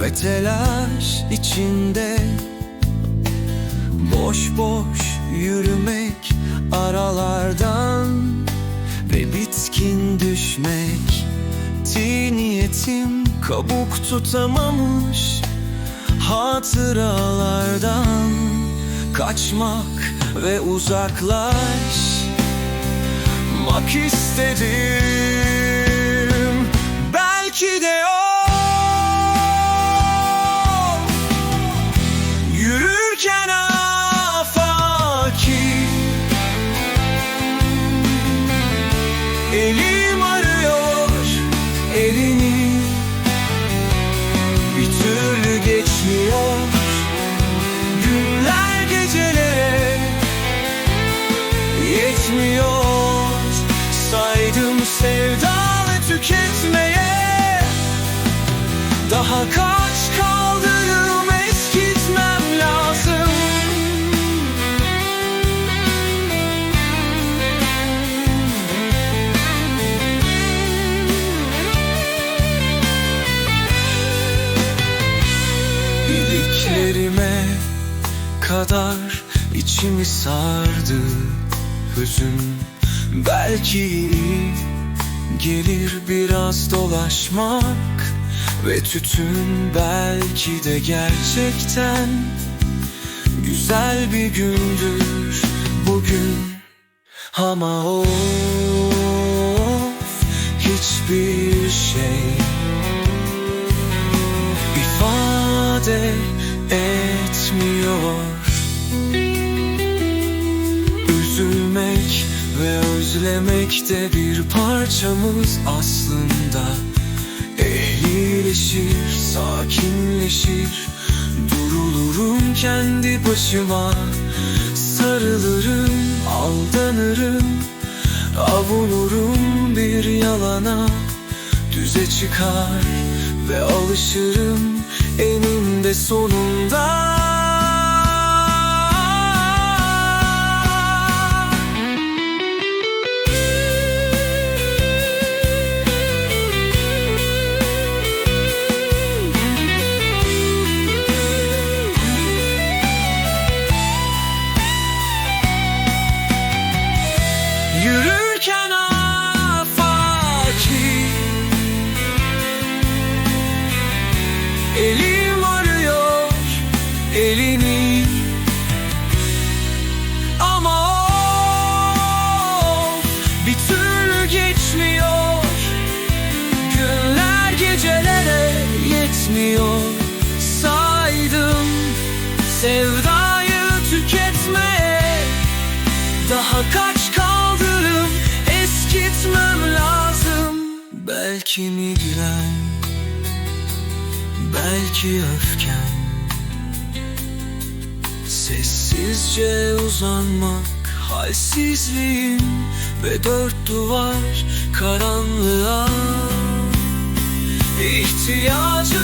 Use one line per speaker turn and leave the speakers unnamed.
ve telaş içinde Boş boş yürümek aralardan ve bitkin düşmek. Ti niyetim kabuk tutamamış hatıralardan. Kaçmak ve uzaklaş Mak istedim. Belki de o tüketmeye Daha kaç kaldırım eskitmem lazım. İliklerime kadar içimi sardı hüzün. Belki gelir biraz dolaşmak Ve tütün belki de gerçekten Güzel bir gündür bugün. Ama of hiçbir şey ifade etmiyor özlemek de bir parçamız aslında. Ehlileşir, sakinleşir. Durulurum kendi başıma. Sarılırım, aldanırım. Avunurum bir yalana. Düze çıkar ve alışırım eninde sonunda Yürürken afaki Elim arıyor elini. Ama bir türlü geçmiyor Günler gecelere yetmiyor. Saydım sevdayı tüketmeye Daha kaç Belki migren Belki öfken? Sessizce uzanmak Halsizliğim ve dört duvar karanlığa İhtiyacım